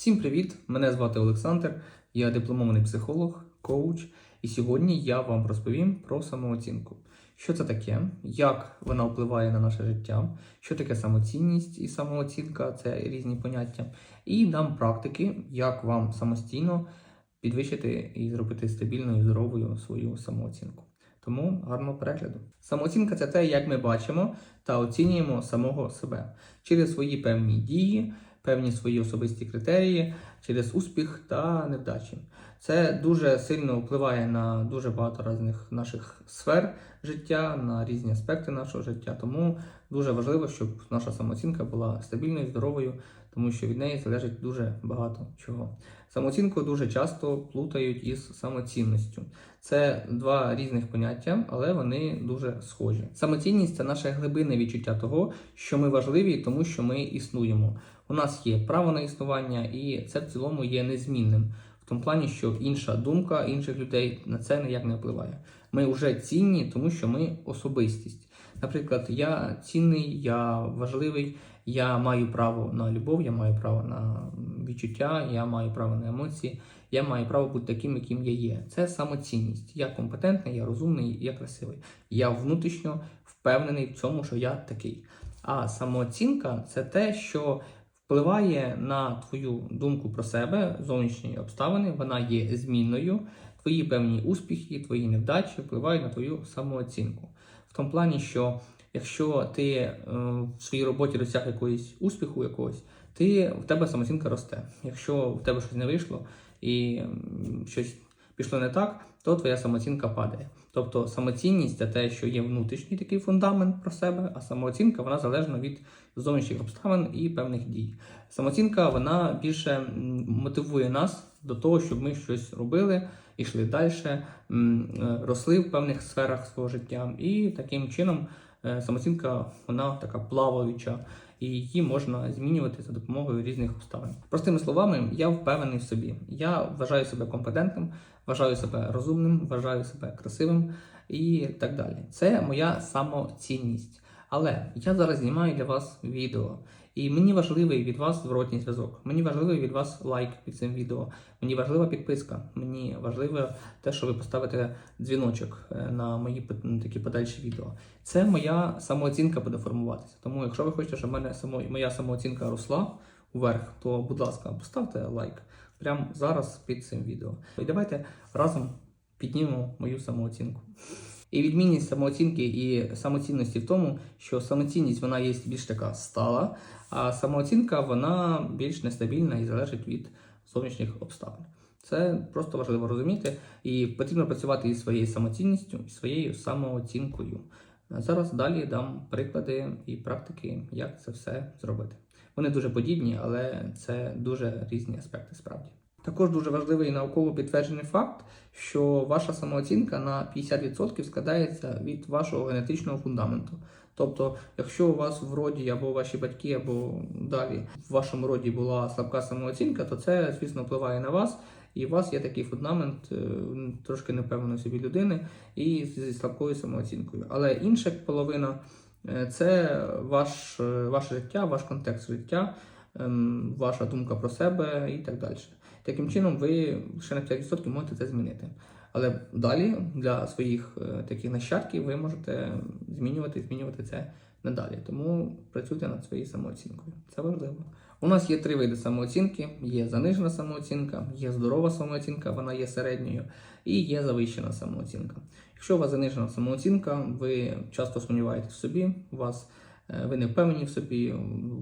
Всім привіт! Мене звати Олександр, я дипломований психолог, коуч, і сьогодні я вам розповім про самооцінку. Що це таке, як вона впливає на наше життя, що таке самоцінність і самооцінка це різні поняття, і дам практики, як вам самостійно підвищити і зробити стабільною, здоровою свою самооцінку. Тому гарного перегляду. Самооцінка це те, як ми бачимо та оцінюємо самого себе через свої певні дії, певні свої особисті критерії, через успіх та невдачі. Це дуже сильно впливає на дуже багато різних наших сфер життя, на різні аспекти нашого життя. Тому дуже важливо, щоб наша самооцінка була стабільною, здоровою, тому що від неї залежить дуже багато чого. Самооцінку дуже часто плутають із самоцінністю. Це два різних поняття, але вони дуже схожі. Самоцінність це наше глибинне відчуття того, що ми важливі, тому що ми існуємо. У нас є право на існування, і це в цілому є незмінним. В тому плані, що інша думка інших людей на це ніяк не впливає. Ми вже цінні, тому що ми особистість. Наприклад, я цінний, я важливий, я маю право на любов, я маю право на відчуття, я маю право на емоції, я маю право бути таким, яким я є. Це самоцінність. Я компетентний, я розумний, я красивий. Я внутрішньо впевнений в цьому, що я такий. А самооцінка це те, що впливає на твою думку про себе, зовнішні обставини, вона є змінною. Твої певні успіхи, твої невдачі впливають на твою самооцінку. В тому плані, що якщо ти е, в своїй роботі досяг якогось успіху, якогось, ти в тебе самооцінка росте. Якщо в тебе щось не вийшло і щось пішло не так, то твоя самооцінка падає. Тобто самоцінність це те, що є внутрішній такий фундамент про себе, а самооцінка вона залежна від зовнішніх обставин і певних дій. Самооцінка вона більше мотивує нас до того, щоб ми щось робили, йшли далі, росли в певних сферах свого життя. І таким чином е, самооцінка вона така плаваюча, і її можна змінювати за допомогою різних обставин. Простими словами, я впевнений в собі. Я вважаю себе компетентним, вважаю себе розумним, вважаю себе красивим і так далі. Це моя самоцінність. Але я зараз знімаю для вас відео, і мені важливий від вас зворотній зв'язок. Мені важливий від вас лайк під цим відео. Мені важлива підписка. Мені важливо те, що ви поставите дзвіночок е, на мої такі подальші відео. Це моя самооцінка буде формуватися. Тому, якщо ви хочете, щоб мене само, моя самооцінка росла вверх, то будь ласка, поставте лайк прямо зараз під цим відео. І давайте разом піднімемо мою самооцінку. І відмінність самооцінки і самоцінності в тому, що самоцінність вона є більш така стала, а самооцінка вона більш нестабільна і залежить від зовнішніх обставин. Це просто важливо розуміти, і потрібно працювати із своєю самоцінністю і своєю самооцінкою. Зараз далі дам приклади і практики, як це все зробити. Вони дуже подібні, але це дуже різні аспекти справді. Також дуже важливий науково підтверджений факт, що ваша самооцінка на 50% складається від вашого генетичного фундаменту. Тобто, якщо у вас в роді або ваші батьки, або далі в вашому роді була слабка самооцінка, то це, звісно, впливає на вас, і у вас є такий фундамент е, трошки невпевненої собі людини і зі слабкою самооцінкою. Але інша половина е, це ваш, е, ваше життя, ваш контекст життя, ем, ваша думка про себе і так далі. Таким чином, ви ще на 5% можете це змінити. Але далі для своїх е, таких нащадків ви можете змінювати, змінювати це надалі. Тому працюйте над своєю самооцінкою. Це важливо. У нас є три види самооцінки: є занижена самооцінка, є здорова самооцінка, вона є середньою, і є завищена самооцінка. Якщо у вас занижена самооцінка, ви часто сумніваєтесь в собі, у вас ви не впевнені в собі,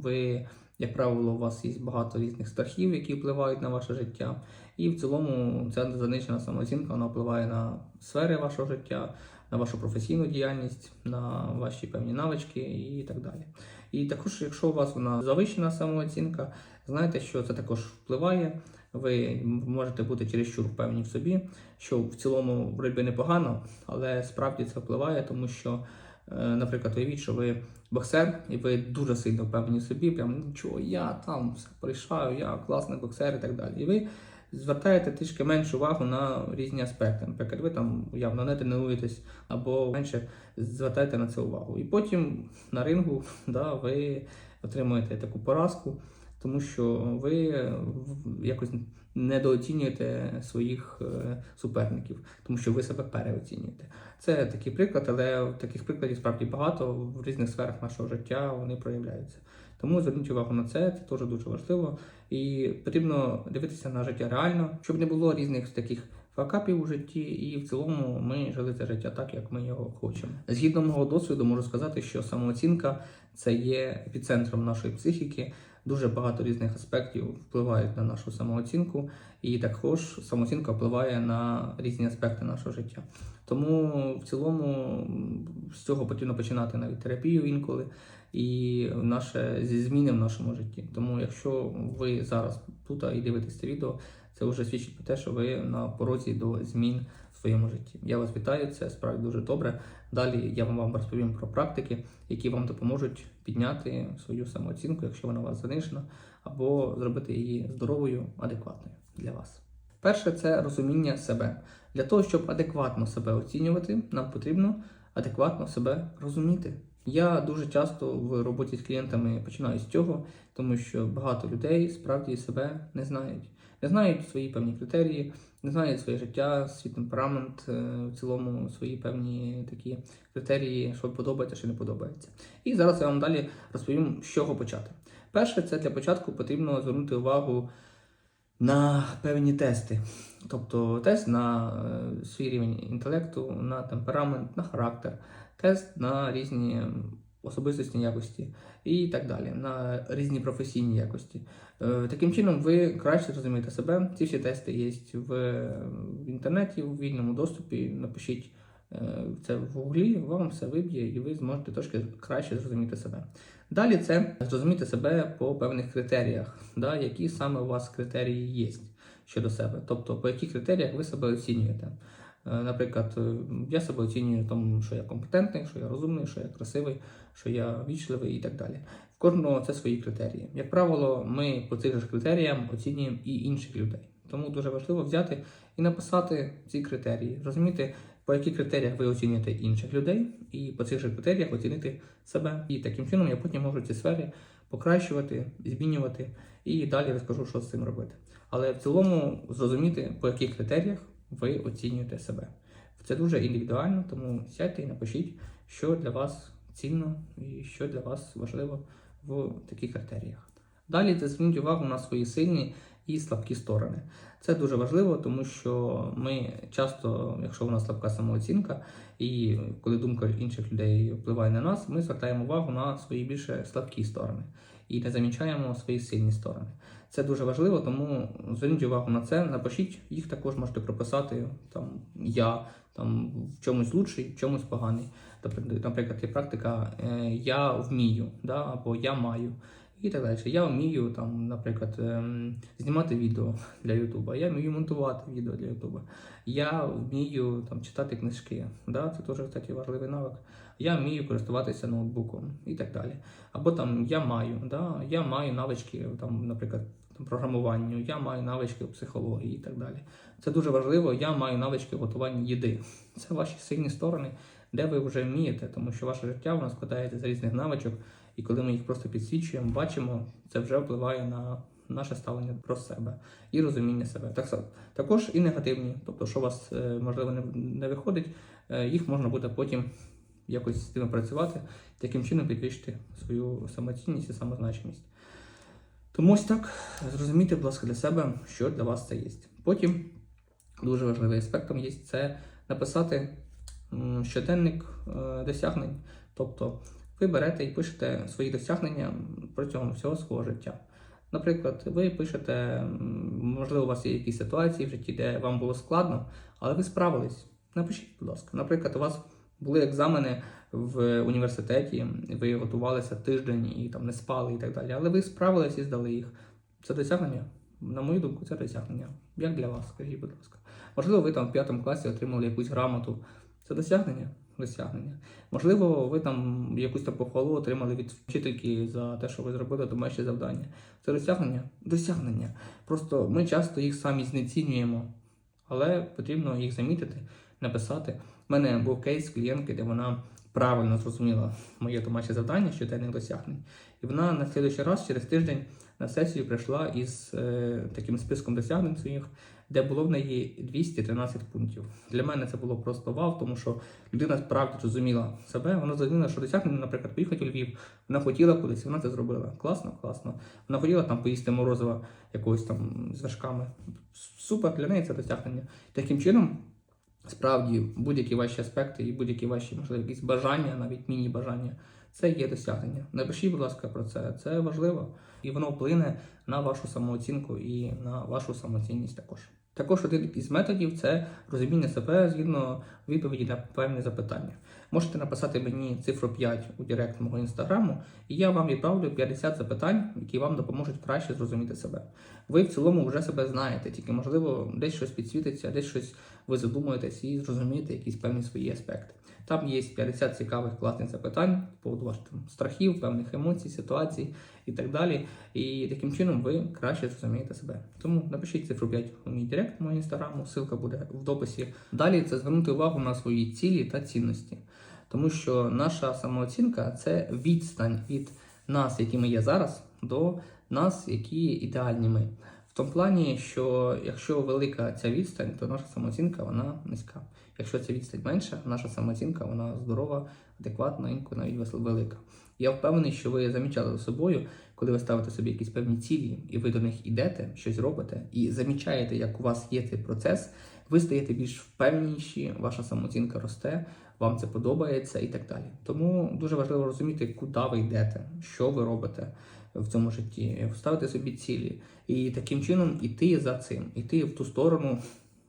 ви як правило, у вас є багато різних страхів, які впливають на ваше життя. І в цілому ця занижена самооцінка вона впливає на сфери вашого життя, на вашу професійну діяльність, на ваші певні навички і так далі. І також, якщо у вас вона завищена самооцінка, знайте, що це також впливає. Ви можете бути чересчур впевнені в собі, що в цілому вроді непогано, але справді це впливає, тому що, е, наприклад, уявіть, що ви боксер, і ви дуже сильно впевнені собі, прям нічого, я там все порішаю, я класний боксер і так далі. І ви звертаєте трішки меншу увагу на різні аспекти. Наприклад, ви там явно не тренуєтесь або менше звертаєте на це увагу. І потім на рингу да, ви отримуєте таку поразку. тому що ви е, якось недооцінюєте своїх е, суперників, тому що ви себе переоцінюєте. Це такий приклад, але таких прикладів справді багато в різних сферах нашого життя вони проявляються. Тому зверніть увагу на це, це теж дуже важливо. І потрібно дивитися на життя реально, щоб не було різних таких факапів у житті, і в цілому ми жили це життя так, як ми його хочемо. Згідно мого досвіду, можу сказати, що самооцінка це є епіцентром нашої психіки. Дуже багато різних аспектів впливають на нашу самооцінку, і також самооцінка впливає на різні аспекти нашого життя. Тому в цілому з цього потрібно починати навіть терапію інколи і наше зі зміни в нашому житті. Тому, якщо ви зараз тут і дивитесь це відео, це вже свідчить про те, що ви на порозі до змін своєму житті. Я вас вітаю, це справді дуже добре. Далі я вам розповім про практики, які вам допоможуть підняти свою самооцінку, якщо вона у вас занижена, або зробити її здоровою, адекватною для вас. Перше це розуміння себе. Для того, щоб адекватно себе оцінювати, нам потрібно адекватно себе розуміти. Я дуже часто в роботі з клієнтами починаю з цього, тому що багато людей справді себе не знають, не знають свої певні критерії, не знають своє життя, свій темперамент, в цілому свої певні такі критерії, що подобається, що не подобається. І зараз я вам далі розповім, з чого почати. Перше, це для початку потрібно звернути увагу на певні тести. Тобто тест на е, свій рівень інтелекту, на темперамент, на характер, тест на різні особистісні якості і так далі, на різні професійні якості. Е, Таким чином, ви краще зрозумієте себе. Ці всі тести є в, в інтернеті, у вільному доступі. Напишіть е, це в гуглі, вам все виб'є, і ви зможете трошки краще зрозуміти себе. Далі це зрозуміти себе по певних критеріях, да, які саме у вас критерії є щодо себе, тобто по яких критеріях ви себе оцінюєте. Е, Наприклад, е, я себе оцінюю тому, що я компетентний, що я розумний, що я красивий, що я вічливий і так далі. В кожного це свої критерії. Як правило, ми по цих же критеріям оцінюємо і інших людей. Тому дуже важливо взяти і написати ці критерії, розуміти, по яких критеріях ви оцінюєте інших людей, і по цих же критеріях оцінити себе. І таким чином я потім можу ці сфери покращувати, змінювати і далі розкажу, що з цим робити. Але в цілому зрозуміти, по яких критеріях ви оцінюєте себе. Це дуже індивідуально, тому сядьте і напишіть, що для вас цінно і що для вас важливо в таких критеріях. Далі це зверніть увагу на свої сильні і слабкі сторони. Це дуже важливо, тому що ми часто, якщо у нас слабка самооцінка, і коли думка інших людей впливає на нас, ми звертаємо увагу на свої більше слабкі сторони і не замічаємо свої сильні сторони. Це дуже важливо, тому зверніть увагу на це. Напишіть, їх також можете прописати там я там в чомусь лучший, в чомусь поганий. Наприклад, є практика е, я вмію, да, або я маю. І так далі. Я вмію там, наприклад, ем, знімати відео для Ютуба, я вмію монтувати відео для Ютуба, я вмію там читати книжки. Да? Це теж кстати, важливий навик. Я вмію користуватися ноутбуком і так далі. Або там я маю, да? я маю навички, там, наприклад, програмуванню, я маю навички у психології і так далі. Це дуже важливо. Я маю навички готування їди. Це ваші сильні сторони, де ви вже вмієте, тому що ваше життя воно складається з різних навичок. І коли ми їх просто підсвічуємо, бачимо, це вже впливає на наше ставлення про себе і розуміння себе. Так також і негативні, тобто, що у вас е, можливо не, виходить, е, їх можна буде потім якось з тими працювати, таким чином підвищити свою самоцінність і самозначимість. Тому ось так зрозумійте, будь ласка, для себе, що для вас це є. Потім дуже важливий аспектом є це написати щоденник е, досягнень. Тобто ви берете і пишете свої досягнення протягом всього свого життя. Наприклад, ви пишете, можливо, у вас є якісь ситуації в житті, де вам було складно, але ви справились. Напишіть, будь ласка. Наприклад, у вас були екзамени в університеті, ви готувалися тиждень і там не спали і так далі. Але ви справились і здали їх. Це досягнення. На мою думку, це досягнення. Як для вас, скажіть, будь ласка. Можливо, ви там в п'ятому класі отримали якусь грамоту. Це досягнення? Досягнення. Можливо, ви там якусь там похвалу отримали від вчительки за те, що ви зробили домашнє завдання. Це досягнення? Досягнення. Просто ми часто їх самі знецінюємо, але потрібно їх замітити, написати. У мене був кейс клієнтки, де вона правильно зрозуміла моє домашнє завдання щоденних досягнень. І вона на слідуючий раз через тиждень на сесію прийшла із е, таким списком досягнень своїх, де було в неї 213 пунктів. Для мене це було просто вау, тому що людина справді розуміла себе. Вона зрозуміла, що досягнення, наприклад, поїхати у Львів. Вона хотіла кудись, вона це зробила. Класно, класно. Вона хотіла там поїсти морозива якогось там з вершками. Супер для неї це досягнення. Таким чином. Справді, будь-які ваші аспекти і будь-які ваші, можливо, якісь бажання, навіть міні-бажання, це є досягнення. Напишіть, будь ласка, про це. Це важливо, і воно вплине на вашу самооцінку і на вашу самоцінність також. Також один із методів це розуміння себе згідно відповіді на певні запитання. Можете написати мені цифру 5 у директ мого інстаграму, і я вам відправлю 50 запитань, які вам допоможуть краще зрозуміти себе. Ви в цілому вже себе знаєте, тільки можливо десь щось підсвітиться, десь щось ви задумуєтесь і зрозумієте якісь певні свої аспекти. Там є 50 цікавих класних запитань по поводу ваших страхів, певних емоцій, ситуацій і так далі. І таким чином ви краще зрозумієте себе. Тому напишіть цифру 5 у мій директ мого інстаграму, ссылка буде в дописі. Далі це звернути увагу на свої цілі та цінності. Тому що наша самооцінка це відстань від нас, які ми є зараз, до нас, які ідеальні ми. В тому плані, що якщо велика ця відстань, то наша самооцінка вона низька. Якщо ця відстань менша, наша самооцінка вона здорова, адекватна, інколи навіть велика. Я впевнений, що ви замічали за собою, коли ви ставите собі якісь певні цілі, і ви до них йдете, щось робите, і замічаєте, як у вас є цей процес, ви стаєте більш впевненіші, ваша самооцінка росте, вам це подобається і так далі. Тому дуже важливо розуміти, куди ви йдете, що ви робите в цьому житті, ставити собі цілі, і таким чином іти за цим, іти в ту сторону,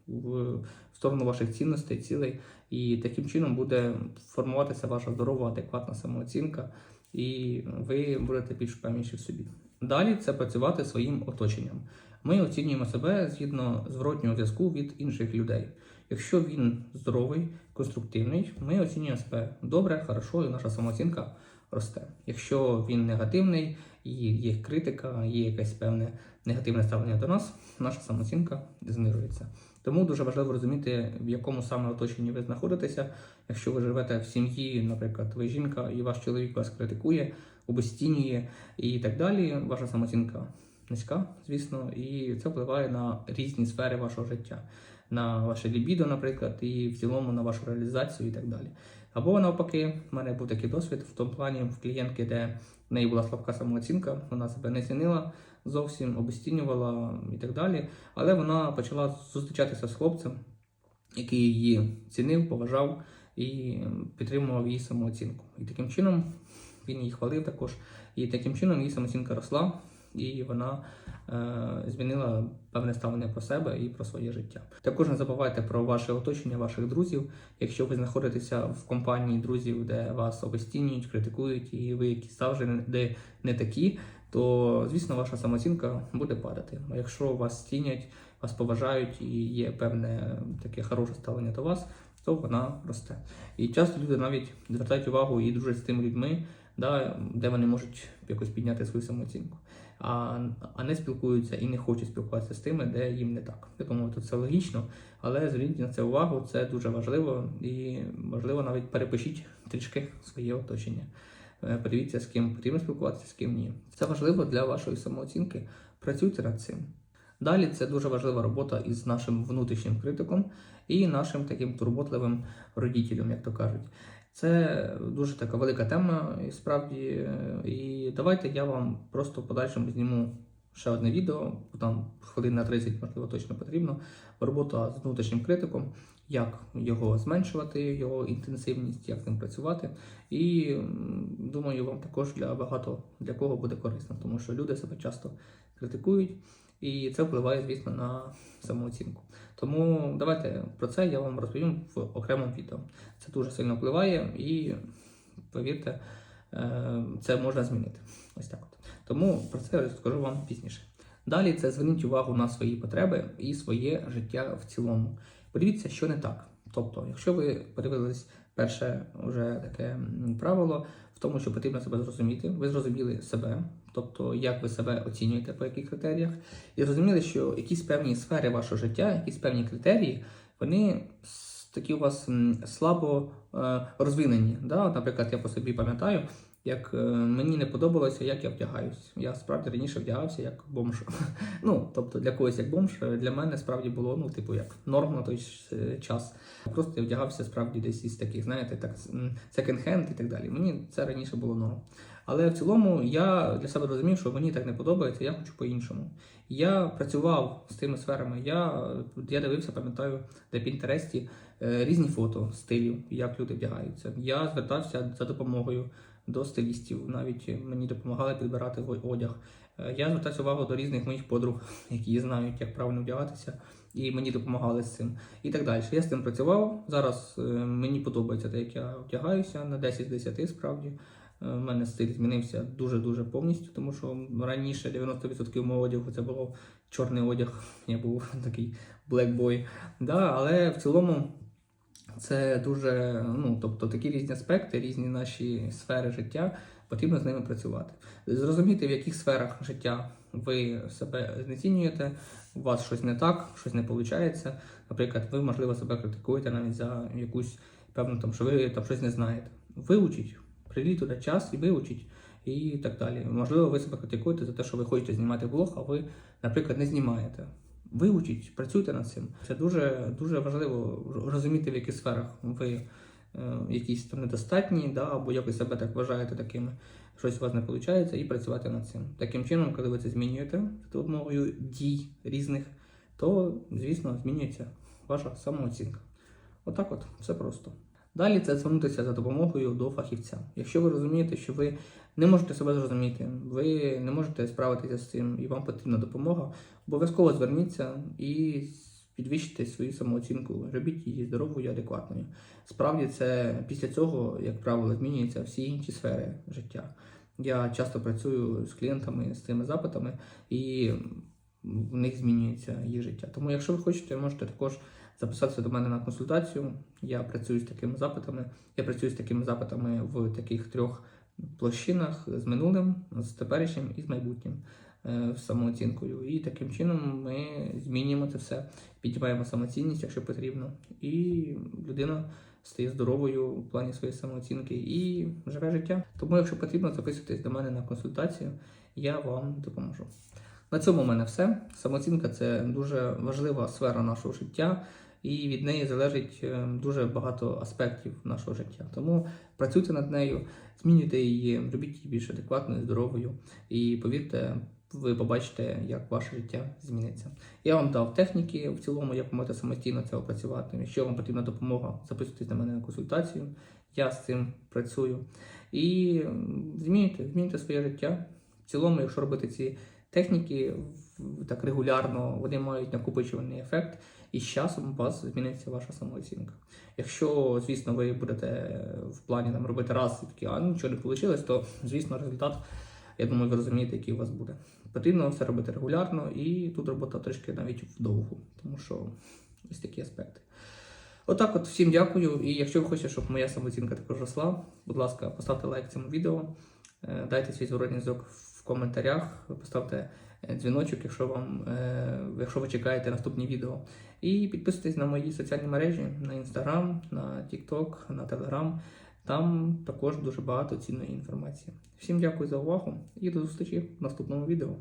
в сторону ваших цінностей, цілей, і таким чином буде формуватися ваша здорова, адекватна самооцінка, і ви будете більш впевненіші в собі. Далі це працювати своїм оточенням. Ми оцінюємо себе згідно зворотнього зв'язку від інших людей. Якщо він здоровий, конструктивний, ми оцінюємо себе добре, хорошо, і наша самооцінка росте. Якщо він негативний і є критика, є якесь певне негативне ставлення до нас, наша самооцінка знижується. Тому дуже важливо розуміти, в якому саме оточенні ви знаходитеся. Якщо ви живете в сім'ї, наприклад, ви жінка, і ваш чоловік вас критикує, обесцінює і так далі, ваша самооцінка низька, звісно, і це впливає на різні сфери вашого життя, на ваше лібідо, наприклад, і в цілому на вашу реалізацію і так далі. Або навпаки, в мене був такий досвід в тому плані в клієнтки, де в неї була слабка самооцінка, вона себе не цінила зовсім, обесцінювала і так далі. Але вона почала зустрічатися з хлопцем, який її цінив, поважав і підтримував її самооцінку. І таким чином він її хвалив також. І таким чином її самооцінка росла, і вона е, змінила певне ставлення про себе і про своє життя. Також не забувайте про ваше оточення, ваших друзів. Якщо ви знаходитеся в компанії друзів, де вас обесцінюють, критикують, і ви якісь завжди не такі, то звісно ваша самооцінка буде падати. А якщо вас цінять, вас поважають і є певне таке хороше ставлення до вас, то вона росте. І часто люди навіть звертають увагу і дружать з тими людьми, да, де вони можуть якось підняти свою самооцінку, а, а не спілкуються і не хочуть спілкуватися з тими, де їм не так. Я думаю, тут це логічно, але зверніть на це увагу, це дуже важливо і важливо навіть перепишіть трішки своє оточення. Е, Подивіться, з ким потрібно спілкуватися, з ким ні. Це важливо для вашої самооцінки. Працюйте над цим. Далі це дуже важлива робота із нашим внутрішнім критиком і нашим таким турботливим родітелем, як то кажуть. Це дуже така велика тема, і справді. е, І давайте я вам просто в подальшому зніму ще одне відео, там хвилин на 30, можливо, точно потрібно. Робота з внутрішнім критиком, як його зменшувати, його інтенсивність, як з ним працювати. І думаю, вам також для багато для кого буде корисно, тому що люди себе часто критикують, і це впливає, звісно, на самооцінку. Тому давайте про це я вам розповім в окремому відео. Це дуже сильно впливає, і повірте, е, це можна змінити. Ось так. Тому про це розкажу вам пізніше. Далі це зверніть увагу на свої потреби і своє життя в цілому. Подивіться, що не так. Тобто, якщо ви подивились перше вже таке правило в тому, що потрібно себе зрозуміти, ви зрозуміли себе, тобто як ви себе оцінюєте по яких критеріях, і зрозуміли, що якісь певні сфери вашого життя, якісь певні критерії, вони такі у вас слабо е, розвинені. Да? Наприклад, я по собі пам'ятаю, як е, мені не подобалося, як я вдягаюсь. Я справді раніше вдягався як бомж. Ну, тобто для когось як бомж, е, для мене справді було, ну, типу, як норм на той е, час. Просто я вдягався справді десь із таких, знаєте, так, секонд-хенд і так далі. Мені це раніше було норм. Але в цілому я для себе розумів, що мені так не подобається, я хочу по-іншому. Я працював з тими сферами. Я, я дивився, пам'ятаю, де Пінтересті різні фото стилів, як люди вдягаються. Я звертався за допомогою до стилістів, навіть мені допомагали підбирати одяг. Е, Я звертався увагу до різних моїх подруг, які знають, як правильно вдягатися, і мені допомагали з цим. І так далі. Я з цим працював. Зараз е, мені подобається те, як я вдягаюся на 10 з 10 справді. У мене стиль змінився дуже-дуже повністю, тому що раніше 90% мого одягу це було чорний одяг. Я був такий boy. Да, але в цілому це дуже, ну тобто такі різні аспекти, різні наші сфери життя, потрібно з ними працювати. Зрозуміти, в яких сферах життя ви себе знецінюєте, у вас щось не так, щось не виходить. Наприклад, ви, можливо, себе критикуєте навіть за якусь певну там, що ви там щось не знаєте. Вивчіть, прийдіть туди час і вивчіть. І так далі. Можливо, ви себе критикуєте за те, що ви хочете знімати блог, а ви, наприклад, не знімаєте. Вивчіть, працюйте над цим. Це дуже дуже важливо розуміти, в яких сферах ви е, якісь там недостатні, да, або якось себе так вважаєте такими, щось у вас не виходить, і працювати над цим. Таким чином, коли ви це змінюєте за допомогою дій різних, то, звісно, змінюється ваша самооцінка. Отак от, все просто. Далі це звернутися за допомогою до фахівця. Якщо ви розумієте, що ви не можете себе зрозуміти, ви не можете справитися з цим і вам потрібна допомога, обов'язково зверніться і підвищите свою самооцінку, робіть її здоровою і адекватною. Справді, це після цього, як правило, змінюються всі інші сфери життя. Я часто працюю з клієнтами з цими запитами, і в них змінюється їх життя. Тому, якщо ви хочете, можете також записатися до мене на консультацію. Я працюю з такими запитами. Я працюю з такими запитами в таких трьох площинах з минулим, з теперішнім і з майбутнім е, з самооцінкою. І таким чином ми змінюємо це все, піднімаємо самоцінність, якщо потрібно, і людина стає здоровою у плані своєї самооцінки і живе життя. Тому, якщо потрібно, записуйтесь до мене на консультацію, я вам допоможу. На цьому в мене все. Самооцінка це дуже важлива сфера нашого життя, і від неї залежить е, дуже багато аспектів нашого життя. Тому працюйте над нею, змінюйте її, робіть її більш адекватною, здоровою, і повірте, ви побачите, як ваше життя зміниться. Я вам дав техніки в цілому, як ви можете самостійно це опрацювати. Якщо вам потрібна допомога, записуйтесь на мене на консультацію. Я з цим працюю. І змінюйте, змінюйте своє життя. В цілому, якщо робити ці техніки так регулярно, вони мають накопичувальний ефект, і з часом у вас зміниться ваша самооцінка. Якщо, звісно, ви будете в плані там робити раз і такі, а ну, нічого не вийшло, то звісно результат, я думаю, ви розумієте, який у вас буде. Потрібно все робити регулярно, і тут робота трішки навіть вдовгу, тому що ось такі аспекти. Отак, от всім дякую. І якщо ви хочете, щоб моя самооцінка також росла, будь ласка, поставте лайк цьому відео, е, дайте свій зворотній зв'язок в коментарях, поставте дзвіночок, якщо вам, е, якщо ви чекаєте наступні відео. І підписуйтесь на мої соціальні мережі на Instagram, на TikTok, на Telegram. Там також дуже багато цінної інформації. Всім дякую за увагу і до зустрічі в наступному відео.